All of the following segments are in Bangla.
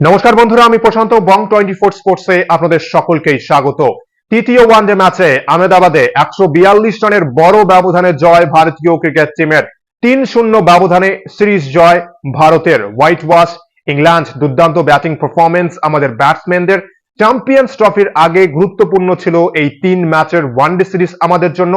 নমস্কার বন্ধুরা, আমি প্রশান্ত বং টোয়েন্টি ফোর স্পোর্টসে আপনাদের সকলকেই স্বাগত। তৃতীয় ওয়ানডে ম্যাচে আহমেদাবাদে একশো বিয়াল্লিশ রানের বড় ব্যবধানে জয় ভারতীয় ক্রিকেট টিমের তিন শূন্য ব্যবধানে সিরিজ জয় ভারতের। হোয়াইট ওয়াশ ইংল্যান্ড, দুর্দান্ত ব্যাটিং পারফরমেন্স আমাদের ব্যাটসম্যানদের। চ্যাম্পিয়ন্স ট্রফির আগে গুরুত্বপূর্ণ ছিল এই তিন ম্যাচের ওয়ানডে সিরিজ আমাদের জন্য।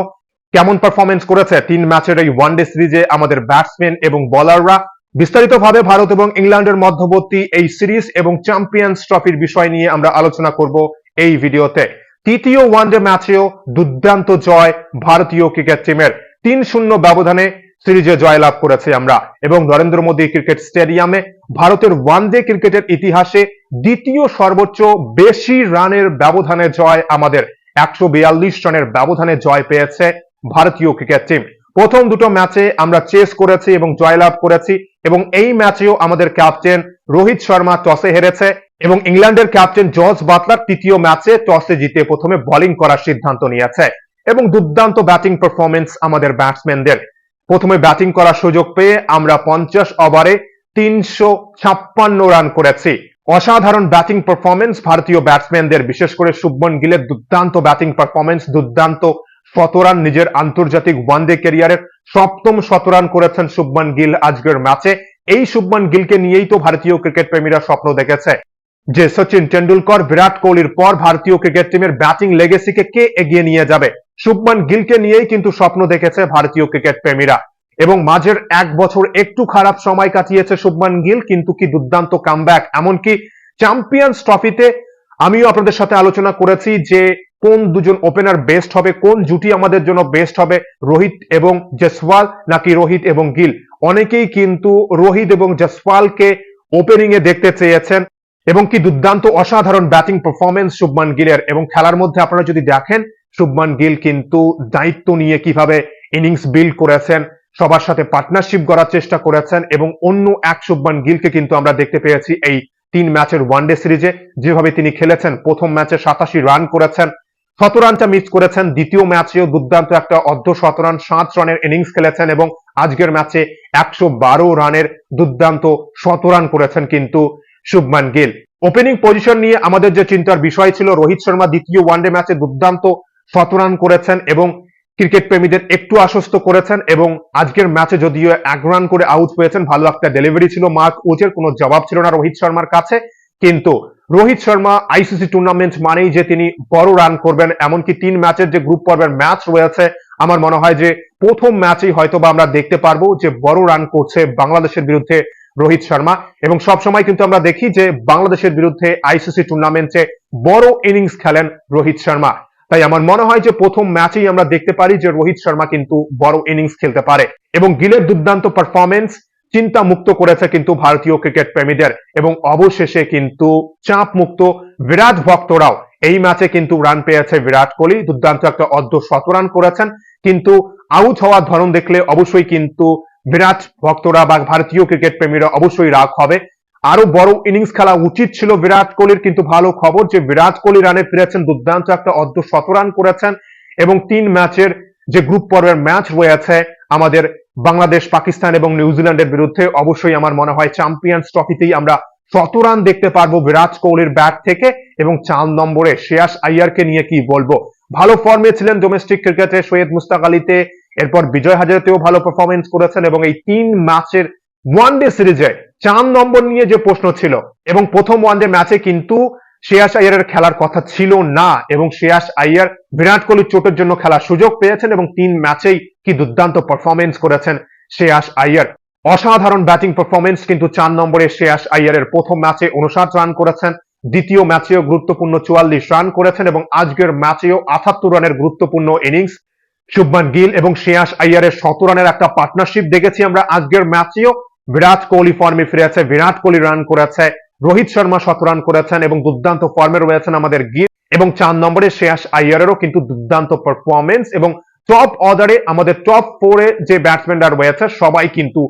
কেমন পারফরমেন্স করেছে তিন ম্যাচের এই ওয়ানডে সিরিজে আমাদের ব্যাটসম্যান এবং বোলাররা বিস্তারিতভাবে ভারত এবং ইংল্যান্ডের মধ্যবর্তী এই সিরিজ এবং চ্যাম্পিয়ন্স ট্রফির বিষয় নিয়ে আমরা আলোচনা করব এই ভিডিওতে। তৃতীয় ওয়ানডে ম্যাচেও দুর্দান্ত জয় ভারতীয় ক্রিকেট টিমের। তিন শূন্য ব্যবধানে সিরিজে জয়লাভ করেছে আমরা এবং নরেন্দ্র মোদী ক্রিকেট স্টেডিয়ামে ভারতের ওয়ানডে ক্রিকেটের ইতিহাসে দ্বিতীয় সর্বোচ্চ বেশি রানের ব্যবধানে জয় আমাদের। একশো বিয়াল্লিশ রানের ব্যবধানে জয় পেয়েছে ভারতীয় ক্রিকেট টিম। প্রথম দুটো ম্যাচে আমরা চেস করেছি এবং জয়লাভ করেছি এবং এই ম্যাচেও আমাদের ক্যাপ্টেন রোহিত শর্মা টসে হেরেছে এবং ইংল্যান্ডের ক্যাপ্টেন জর্জ বাটলার তৃতীয় ম্যাচে টসে জিতে প্রথমে বোলিং করার সিদ্ধান্ত নিয়েছে এবং দুর্দান্ত ব্যাটিং পারফরমেন্স আমাদের ব্যাটসম্যানদের। প্রথমে ব্যাটিং করার সুযোগ পেয়ে আমরা পঞ্চাশ ওভারে তিনশো ছাপ্পান্ন রান করেছি। অসাধারণ ব্যাটিং পারফরমেন্স ভারতীয় ব্যাটসম্যানদের, বিশেষ করে শুভমন গিলের দুর্দান্ত ব্যাটিং পারফরমেন্স দুর্দান্ত শতরান নিজের আন্তর্জাতিক ওয়ানডে ক্যারিয়ারের সপ্তম শতরান করেছেন শুভমান গিল আজকের ম্যাচে এই শুভমান গিলকে নিয়েই তো ভারতীয় ক্রিকেট প্রেমীরা স্বপ্ন দেখেছে। যে সচিন টেন্ডুলকর বিরাট কোহলির পর ভারতীয় ক্রিকেট টিমের ব্যাটিং লেগেসিকে কে এগিয়ে নিয়ে যাবে? শুভমান গিলকে নিয়েই কিন্তু স্বপ্ন দেখেছে ভারতীয় ক্রিকেট প্রেমীরা। এবং মাঝের এক বছর একটু খারাপ সময় কাটিয়েছে শুভমান গিল, কিন্তু কি দুর্দান্ত কামব্যাক এমনকি চ্যাম্পিয়ন্স ট্রফিতে আমিও আপনাদের সাথে আলোচনা করেছি যে কোন দুজন ওপেনার বেস্ট হবে, কোন জুটি আমাদের জন্য বেস্ট হবে, রোহিত এবং জসওয়াল নাকি রোহিত এবং গিল? অনেকেই কিন্তু রোহিত এবং জসওয়ালকে ওপেনিং এ দেখতে চেয়েছেন এবং কি দুর্দান্ত অসাধারণ ব্যাটিং পারফরমেন্স শুভমান গিলের। এবং খেলার মধ্যে আপনারা যদি দেখেন, শুভমান গিল কিন্তু দায়িত্ব নিয়ে কীভাবে ইনিংস বিল্ড করেছেন, সবার সাথে পার্টনারশিপ করার চেষ্টা করেছেন এবং অন্য এক শুভমান গিলকে কিন্তু আমরা দেখতে পেয়েছি এই তিন ম্যাচের ওয়ানডে সিরিজে যেভাবে তিনি খেলেছেন, প্রথম ম্যাচে সাতাশি রান করেছেন শত রানটা মিস করেছেন। দ্বিতীয় ম্যাচেও দুর্দান্ত একটা অর্ধ শতরান সাত রানের ইনিংস খেলেছেন এবং আজকের ম্যাচে একশো বারো রানের দুর্দান্ত শতরান করেছেন কিন্তু শুভমান গিল। ওপেনিং পজিশন নিয়ে আমাদের যে চিন্তার বিষয় ছিল, রোহিত শর্মা দ্বিতীয় ওয়ানডে ম্যাচে দুর্দান্ত শতরান করেছেন এবং ক্রিকেট প্রেমীদের একটু আশ্বস্ত করেছেন এবং আজকের ম্যাচে যদিও এক রান করে আউট হয়েছেন ভালো একটা ডেলিভারি ছিল। মার্ক উচের কোনো জবাব ছিল না রোহিত শর্মার কাছে, কিন্তু রোহিত শর্মা আইসিসি টুর্নামেন্ট মানেই যে তিনি বড় রান করবেন, এমনকি তিন ম্যাচের যে গ্রুপ পর্বের ম্যাচ রয়েছে, আমার মনে হয় যে প্রথম ম্যাচেই হয়তো বা আমরা দেখতে পারব যে বড় রান করছে বাংলাদেশের বিরুদ্ধে রোহিত শর্মা। এবং সব সময় কিন্তু আমরা দেখি যে বাংলাদেশের বিরুদ্ধে আইসিসি টুর্নামেন্টে বড় ইনিংস খেলেন রোহিত শর্মা। তাই আমার মনে হয় যে প্রথম ম্যাচেই আমরা দেখতে পারি যে রোহিত শর্মা কিন্তু বড় ইনিংস খেলতে পারে। এবং গিলের দুর্দান্ত পারফরমেন্স চিন্তা মুক্ত করেছে কিন্তু ভারতীয় ক্রিকেট প্রেমীদের এবং অবশেষে কিন্তু চাপ মুক্ত বিরাট ভক্তরাও এই ম্যাচে কিন্তু রান পেয়েছে বিরাট কোহলি। দুর্দান্ত একটা অর্ধ শত রান করেছেন। কিন্তু আউট হওয়ার ধরন দেখলে অবশ্যই কিন্তু বিরাট ভক্তরা বা ভারতীয় ক্রিকেট প্রেমীরা অবশ্যই রাগ হবে। আরও বড় ইনিংস খেলা উচিত ছিল বিরাট কোহলির, কিন্তু ভালো খবর যে বিরাট কোহলি রানে ফিরেছেন, দুর্দান্ত একটা অর্ধ শত রান করেছেন এবং তিন ম্যাচের যে গ্রুপ পর্বের ম্যাচ রয়েছে আমাদের বাংলাদেশ, পাকিস্তান এবং নিউজিল্যান্ডের বিরুদ্ধে অবশ্যই আমার মনে হয় চ্যাম্পিয়ন্স ট্রফিতেই আমরা শত রান দেখতে পারব বিরাট কোহলির ব্যাট থেকে এবং চার নম্বরে শ্রেয়াস আইয়ারকে নিয়ে কি বলব। ভালো ফর্মে ছিলেন ডোমেস্টিক ক্রিকেটে সৈয়দ মুস্তাক আলীতে, এরপর বিজয় হাজারেতেও ভালো পারফরমেন্স করেছেন এবং এই তিন ম্যাচের ওয়ান ডে সিরিজে চার নম্বর নিয়ে যে প্রশ্ন ছিল এবং প্রথম ওয়ান ডে ম্যাচে কিন্তু শ্রেয়াস আইয়ারের খেলার কথা ছিল না এবং শ্রেয়াস আইয়ার বিরাট কোহলি চোটের জন্য খেলার সুযোগ পেয়েছেন এবং তিন ম্যাচেই কি দুর্দান্ত পারফরমেন্স করেছেন শ্রেয়াস আইয়ার। অসাধারণ ব্যাটিং পারফরমেন্স কিন্তু চার নম্বরে শ্রেয়াস আইয়ারের প্রথম ম্যাচে উনষাট রান করেছেন, দ্বিতীয় ম্যাচেও গুরুত্বপূর্ণ চুয়াল্লিশ রান করেছেন এবং আজকের ম্যাচেও আঠাত্তর রানের গুরুত্বপূর্ণ ইনিংস শুভমান গিল এবং শ্রেয়াস আইয়ারের শত রানের একটা পার্টনারশিপ দেখেছি আমরা। আজকের ম্যাচেও বিরাট কোহলি ফর্মে ফিরেছে, বিরাট কোহলি রান করেছে। রোহিত শর্মা শত রান করেছেন এবং দুর্দান্ত ফর্মে রয়েছেন আমাদের গিল। এবং চার নম্বরে শ্রেয়াস আইয়ারেরও কিন্তু দুর্দান্ত পারফরমেন্স এবং টপ অর্ডারে আমাদের টপ ফোরে যে ব্যাটসম্যানরা রয়েছে, সবাই কিন্তু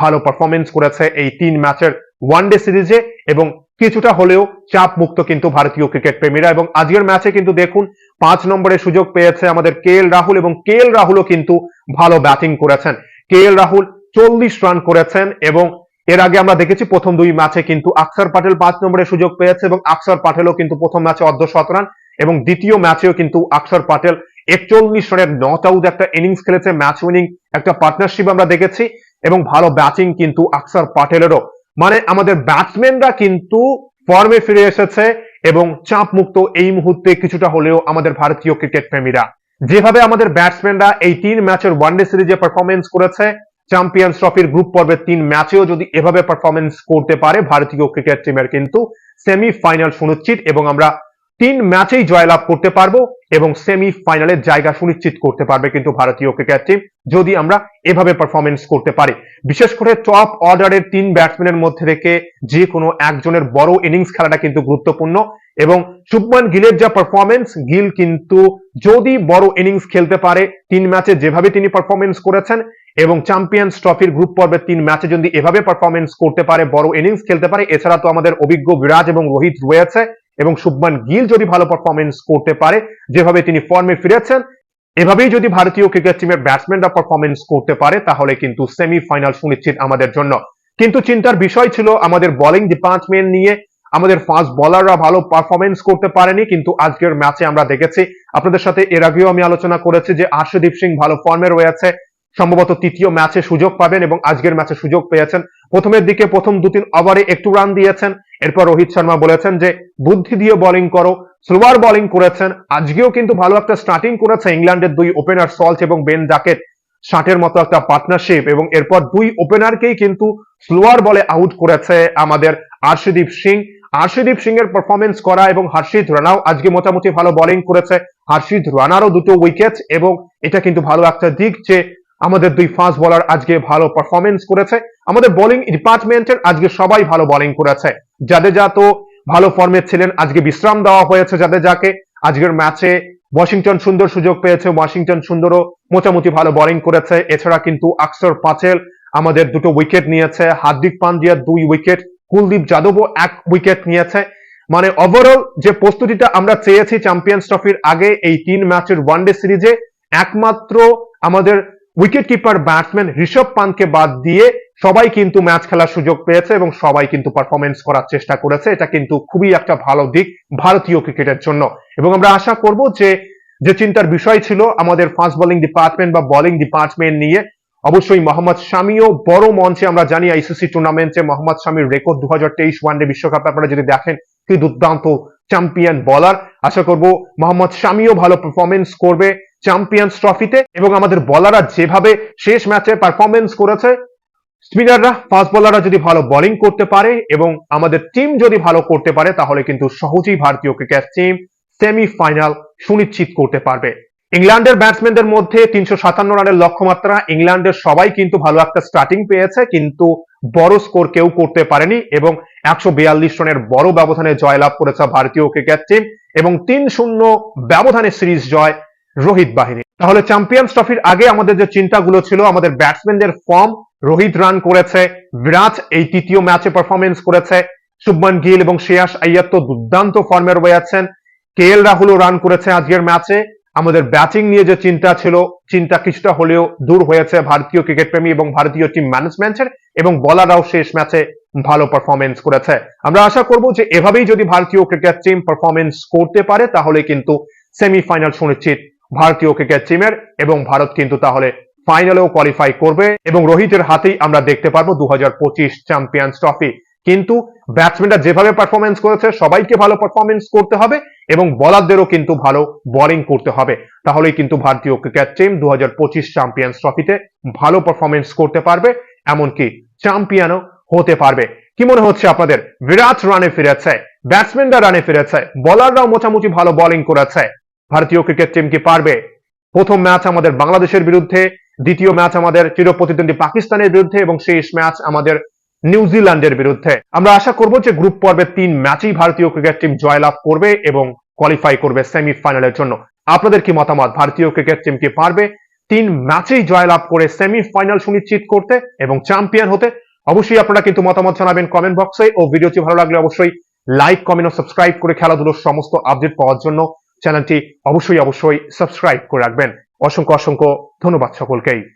ভালো পারফরমেন্স করেছে এই তিন ম্যাচের ওয়ানডে সিরিজে এবং কিছুটা হলেও চাপ মুক্ত কিন্তু ভারতীয় ক্রিকেট প্রেমীরা। এবং আজকের ম্যাচে কিন্তু দেখুন, পাঁচ নম্বরে সুযোগ পেয়েছে আমাদের কে এল রাহুল এবং কে এল রাহুলও কিন্তু ভালো ব্যাটিং করেছেন। কে এল রাহুল চল্লিশ রান করেছেন এবং এর আগে আমরা দেখেছি প্রথম দুই ম্যাচে কিন্তু আকসার পাটেল পাঁচ নম্বরে সুযোগ পেয়েছে এবং আকসার পাটেলও কিন্তু প্রথম ম্যাচে অর্ধ শতরান এবং দ্বিতীয় ম্যাচেও কিন্তু আকসার পাটেল একচল্লিশ রানের নট আউট একটা ইনিংস খেলেছে ম্যাচ উইনিং একটা পার্টনারশিপ আমরা দেখেছি এবং ভালো ব্যাটিং কিন্তু আকসার পাটেলেরও। মানে আমাদের ব্যাটসম্যানরা কিন্তু ফর্মে ফিরে এসেছে এবং চাপ মুক্ত এই মুহূর্তে কিছুটা হলেও আমাদের ভারতীয় ক্রিকেট প্রেমীরা। যেভাবে আমাদের ব্যাটসম্যানরা এই তিন ম্যাচের ওয়ানডে সিরিজে পারফরমেন্স করেছে চ্যাম্পিয়ন্স ট্রফির গ্রুপ পর্বের তিন ম্যাচেও যদি এভাবে পারফরমেন্স করতে পারে, ভারতীয় ক্রিকেট টিমের কিন্তু সেমি ফাইনাল সুনিশ্চিত এবং আমরা তিন ম্যাচেই জয়লাভ করতে পারব এবং সেমি ফাইনালের জায়গা সুনিশ্চিত করতে পারবে কিন্তু ভারতীয় ক্রিকেট টিম যদি আমরা এভাবে পারফরমেন্স করতে পারি। বিশেষ করে টপ অর্ডারের তিন ব্যাটসম্যানের মধ্যে থেকে যে কোনো একজনের বড় ইনিংস খেলাটা কিন্তু গুরুত্বপূর্ণ এবং শুভমান গিলের যা পারফরমেন্স গিল কিন্তু যদি বড় ইনিংস খেলতে পারে, তিন ম্যাচে যেভাবে তিনি পারফরমেন্স করেছেন এবং চ্যাম্পিয়ন্স ট্রফির গ্রুপ পর্বের তিন ম্যাচে যদি এভাবে পারফরমেন্স করতে পারে, বড় ইনিংস খেলতে পারে, এছাড়া তো আমাদের অভিজ্ঞ বিরাজ এবং রোহিত রয়েছে। এবং শুভমান গিল যদি ভালো পারফরমেন্স করতে পারে, যেভাবে তিনি ফর্মে ফিরেছেন, এভাবেই যদি ভারতীয় ক্রিকেট টিমের ব্যাটসম্যানরা পারফরমেন্স করতে পারে, তাহলে কিন্তু সেমি ফাইনাল সুনিশ্চিত আমাদের জন্য। কিন্তু চিন্তার বিষয় ছিল আমাদের বোলিং ডিপার্টমেন্ট নিয়ে, আমাদের ফাস্ট বলাররা ভালো পারফরমেন্স করতে পারেনি, কিন্তু আজকের ম্যাচে আমরা দেখেছি। আপনাদের সাথে এর আগেও আমি আলোচনা করেছি যে আর্শদীপ সিং ভালো ফর্মে রয়েছে সম্ভবত তৃতীয় ম্যাচে সুযোগ পাবেন এবং আজকের ম্যাচে সুযোগ পেয়েছেন। প্রথমের দিকে প্রথম দু তিন ওভারে একটু রান দিয়েছেন। এরপর রোহিত শর্মা বলেছেন যে, বুদ্ধি দিয়ে বোলিং করো স্লোয়ার বোলিং করেছেন। আজকেও কিন্তু ভালো একটা স্টার্টিং করেছে ইংল্যান্ডের দুই ওপেনার সল্ট এবং বেন জাকেট। ষাটের মতো একটা পার্টনারশিপ এবং এরপর দুই ওপেনারকেই কিন্তু স্লোয়ার বলে আউট করেছে আমাদের আর্শদীপ সিং। আর্শদীপ সিং এর পারফরমেন্স করা এবং হর্ষিত রানাও আজকে মোটামুটি ভালো বোলিং করেছে। হর্ষিত রানারও দুটো উইকেট এবং এটা কিন্তু ভালো একটা দিক যে আমাদের দুই ফাস্ট বোলার আজকে ভালো পারফরমেন্স করেছে। আমাদের বোলিং ডিপার্টমেন্টের আজকে সবাই ভালো বোলিং করেছে। জাদেজা তো ভালো ফর্মে ছিলেন, আজকে বিশ্রাম দেওয়া হয়েছে জাদেজাকে। আজকের ম্যাচে ওয়াশিংটন সুন্দর সুযোগ পেয়েছে, ওয়াশিংটন সুন্দরও মোটামুটি ভালো বোলিং করেছে। এছাড়া কিন্তু আকসর পাচেল আমাদের দুটো উইকেট নিয়েছে। হার্দিক পান্ডিয়া দুই উইকেট কুলদীপ যাদবও এক উইকেট নিয়েছে। মানে ওভারঅল যে প্রস্তুতিটা আমরা চেয়েছি চ্যাম্পিয়ন্স ট্রফির আগে এই তিন ম্যাচের ওয়ানডে সিরিজে একমাত্র আমাদের উইকেট কিপার ব্যাটসম্যান ঋষভ পান্তকে বাদ দিয়ে সবাই কিন্তু ম্যাচ খেলার সুযোগ পেয়েছে এবং সবাই কিন্তু পারফরমেন্স করার চেষ্টা করেছে। এটা কিন্তু খুবই একটা ভালো দিক ভারতীয় ক্রিকেটের জন্য। এবং আমরা আশা করব যে যে চিন্তার বিষয় ছিল আমাদের ফাস্ট বোলিং ডিপার্টমেন্ট বা বোলিং ডিপার্টমেন্ট নিয়ে, অবশ্যই মোহাম্মদ শামিও বড় মঞ্চে আমরা জানি আইসিসি টুর্নামেন্টে মোহাম্মদ শামির রেকর্ড দু হাজার তেইশ ওয়ানডে বিশ্বকাপে। আপনারা যদি দেখেন কি দুর্দান্ত চ্যাম্পিয়ন বলার আশা করব মোহাম্মদ শামিও ভালো পারফরমেন্স করবে। চ্যাম্পিয়ন্স ট্রফিতে এবং আমাদের বলাররা যেভাবে শেষ ম্যাচে পারফরমেন্স করেছে স্পিনাররা ফাস্ট বোলাররা যদি ভালো বোলিং করতে পারে এবং আমাদের টিম যদি ভালো করতে পারে, তাহলে কিন্তু সহজেই ভারতীয় ক্রিকেট টিম সেমি ফাইনাল সুনিশ্চিত করতে পারবে। ইংল্যান্ডের ব্যাটসম্যানদের মধ্যে তিনশো সাতান্ন রানের লক্ষ্যমাত্রা, ইংল্যান্ডের সবাই কিন্তু ভালো একটা স্টার্টিং পেয়েছে, কিন্তু বড় স্কোর কেউ করতে পারেনি এবং একশো বিয়াল্লিশ রানের বড় ব্যবধানে জয়লাভ করেছে ভারতীয় ক্রিকেট টিম এবং তিন শূন্য ব্যবধানে সিরিজ জয় রোহিত বাহিনী। তাহলে চ্যাম্পিয়ন্স ট্রফির আগে আমাদের যে চিন্তাগুলো ছিল, আমাদের ব্যাটসম্যানদের ফর্ম রোহিত রান করেছে বিরাট এই তৃতীয় ম্যাচে পারফরমেন্স করেছে, শুভমান গিল এবং শ্রেয়াস আইয়ার তো দুর্দান্ত ফর্মে রয়েছেন। কে এল রাহুলও রান করেছে আজকের ম্যাচে আমাদের ব্যাটিং নিয়ে যে চিন্তা ছিল, চিন্তা কিছুটা হলেও দূর হয়েছে ভারতীয় ক্রিকেট প্রেমী এবং ভারতীয় টিম ম্যানেজমেন্টের এবং বলাররাও শেষ ম্যাচে ভালো পারফরমেন্স করেছে। আমরা আশা করব যে এভাবেই যদি ভারতীয় ক্রিকেট টিম পারফরমেন্স করতে পারে, তাহলে কিন্তু সেমিফাইনাল সুনিশ্চিত ভারতীয় ক্রিকেট টিমের এবং ভারত কিন্তু তাহলে ফাইনালেও কোয়ালিফাই করবে এবং রোহিতের হাতেই আমরা দেখতে পারব দু চ্যাম্পিয়ন্স ট্রফি কিন্তু ব্যাটসম্যানরা যেভাবে পারফরমেন্স করেছে, সবাইকে ভালো পারফরমেন্স করতে হবে এবং বলারদেরও কিন্তু ভালো বোলিং করতে হবে। তাহলেই কিন্তু ভারতীয় ক্রিকেট টিম দু চ্যাম্পিয়ন্স ট্রফিতে ভালো পারফরমেন্স করতে পারবে, এমনকি চ্যাম্পিয়নও হতে পারবে। কি মনে হচ্ছে আপনাদের? বিরাট রানে ফিরেছে ব্যাটসম্যানরা রানে ফিরেছে বলাররাও মোটামুটি ভালো বোলিং করেছে। ভারতীয় ক্রিকেট টিম কি পারবে? প্রথম ম্যাচ আমাদের বাংলাদেশের বিরুদ্ধে, দ্বিতীয় ম্যাচ আমাদের চিরপ্রতিদ্বন্দ্বী পাকিস্তানের বিরুদ্ধে এবং শেষ ম্যাচ আমাদের নিউজিল্যান্ডের বিরুদ্ধে। আমরা আশা করব যে গ্রুপ পর্বের তিন ম্যাচেই ভারতীয় ক্রিকেট টিম জয়লাভ করবে এবং কোয়ালিফাই করবে সেমিফাইনালের জন্য। আপনাদের কি মতামত? ভারতীয় ক্রিকেট টিম কি পারবে? তিন ম্যাচেই জয়লাভ করে সেমিফাইনাল সুনিশ্চিত করতে এবং চ্যাম্পিয়ন হতে। অবশ্যই আপনারা কিন্তু মতামত জানাবেন কমেন্ট বক্সে ও ভিডিওটি ভালো লাগলে অবশ্যই লাইক কমেন্ট ও সাবস্ক্রাইব করে খেলাধুলোর সমস্ত আপডেট পাওয়ার জন্য চ্যানেলটি অবশ্যই অবশ্যই সাবস্ক্রাইব করে রাখবেন। অসংখ্য অসংখ্য ধন্যবাদ সকলকেই।